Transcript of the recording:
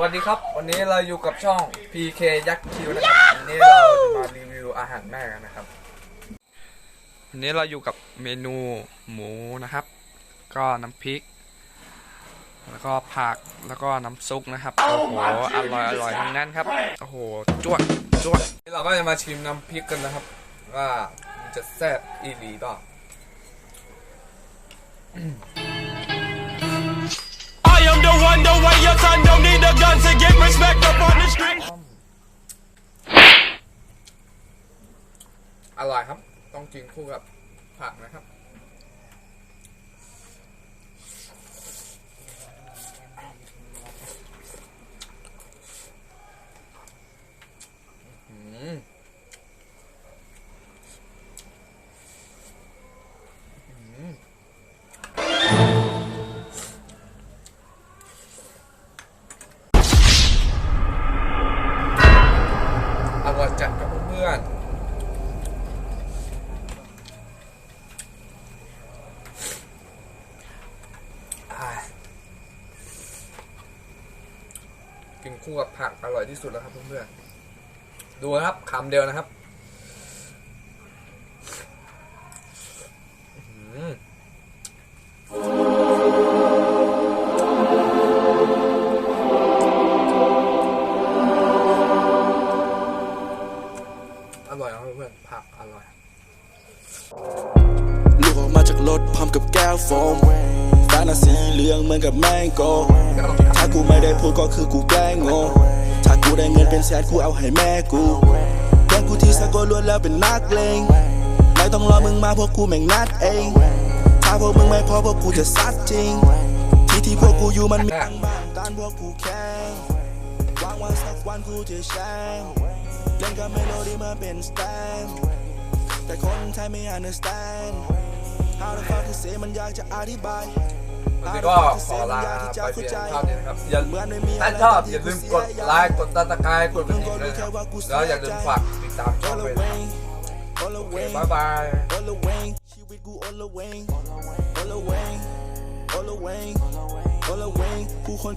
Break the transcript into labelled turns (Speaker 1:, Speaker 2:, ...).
Speaker 1: วัสดีครับ วันนี้เราอยู่กับช่อง PK ยักษ์คิวนะครับวันนี้เราจะมารีวิวอาหารแม่กันนะครับ วันนี้เราอยู่กับเมนูหมูนะครับ ก็น้ำพริก แล้วก็ผักแล้วก็น้ำซุปนะครับ โอ้โหอร่อยอร่อยทั้งนั้นครับ โอ้โหจวดจวดนี่เราก็จะมาชิมน้ำพริกกันนะครับ ว่ามันจะแซ่บอีหลีเปล่า
Speaker 2: I am the one, the way your son don't need a gun to get respect up on the street.
Speaker 1: อร่อยครับ ต้องกินคู่กับผักนะครับ พื่อนกินคู่กับผักอร่อยที่สุดแล้วครับเพื่อนๆดูนะครับคำเดียวนะครับ ร่อยครับเพื่อนๆผักอร่อย
Speaker 3: ลูกออกมาจากรถพร้อมกับแก้วโฟมแฟนน่ะสีเหลืองเหมือนกับแมงโกถ้ากูไม่ได้พูดก็คือกูแกล้งโง่ถ้ากูได้เงินเป็นแสนกูเอาให้แม่กูแกล้งกูที่สะกดล้วนแล้วเป็นนักเลงไม่ต้องรอมึงมาพวกกูแม่งนัดเอง ถ้าพวกมึงไม่พอพวกกูจะซัดจริง ที่ที่พวกกูอยู่มันมีทั้งบ้านต้านพวกกูแข่งหวังว่าสักวันกูจะแชง เล่นกับเมโลดี้มาเป็นสแตนแต่คนไทยไม่ understand How the fuck to say มันอยากจะอธิบาย
Speaker 1: วันนี้ก็ขอลาไปเพียงเท่านี้นะครับอย่าถ้าชอบอย่าลืมกดไลค์กดติดตามกดกระดิ่งด้วยนะครับแล้วอย่าลืมฝากติดตามช่องด้วยนะครับ
Speaker 3: All the way
Speaker 1: บ๊ายบาย
Speaker 3: All the way ชีวิตกู all the way All the way All the way All the way กูคน